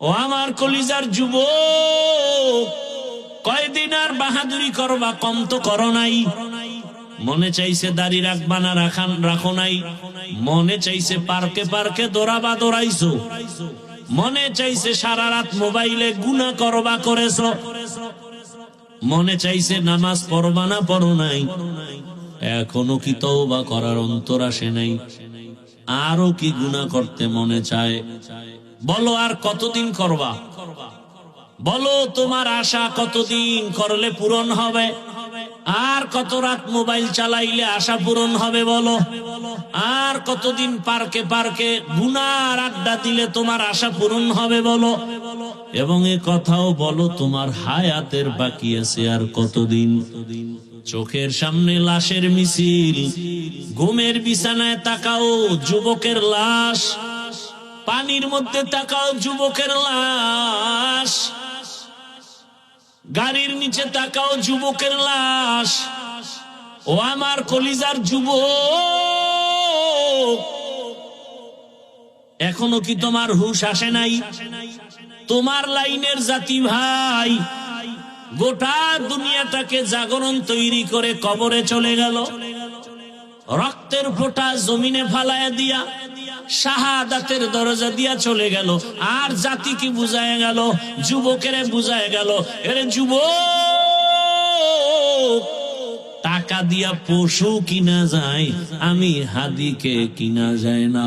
ও আমার কলিজার যুব কয়দিন আর বাহাদুরি করবা, কম তো করো নাই। মনে চাইছে দাড়ি রাখবা না রাখান রাখো নাই। মনে চাইছে পার্কে পার্কে দৌড়াবা, দৌড়াইছো। মনে চাইছে সারা রাত মোবাইলে গুনা করবা, করেছ। মনে চাইছে নামাজ পড়বা না, পড়ো নাই। এখনও কি তওবা করার অন্তর আসে নাই। আরও কি গুনাহ করতে মনে চায়? বলো, আর কতদিন করবা? বলো, তোমার আশা কতদিন করলে পূরণ হবে? আর কত রাত মোবাইল চালাইলে আশা পূরণ হবে, বলো? আর কতদিন পার্কে পার্কে গুনার আড্ডা দিলে তোমার আশা পূরণ হবে, বলো? এবং এ কথাও বলো, তোমার হায়াতের বাকি আছে আর কতদিন? চোখের সামনে লাশের মিছিল, ঘুমের বিছানায় তাকাও যুবকের লাশ, পানির মধ্যে তাকাও যুবকের লাশ, গাড়ির নিচে তাকাও যুবকের লাশ, ও আমার কলিজার যুবক, এখনও কি তোমার হুশ আসে নাই? তোমার লাইনের জাতি ভাই গোটা দুনিয়াটাকে জাগরণ তৈরি করে কবরে চলে গেল। রক্তের ফোঁটা জমিনে ফালায়া দিয়া, শাহাদাতের দরজা দিয়া চলে গেল। আর জাতিকে বুঝায় গেল? যুবকেরে বুঝায় গেল, এরে যুবক, টাকা দিয়া পশু কিনা যায়, আমি হাদিকে কিনা যায় না।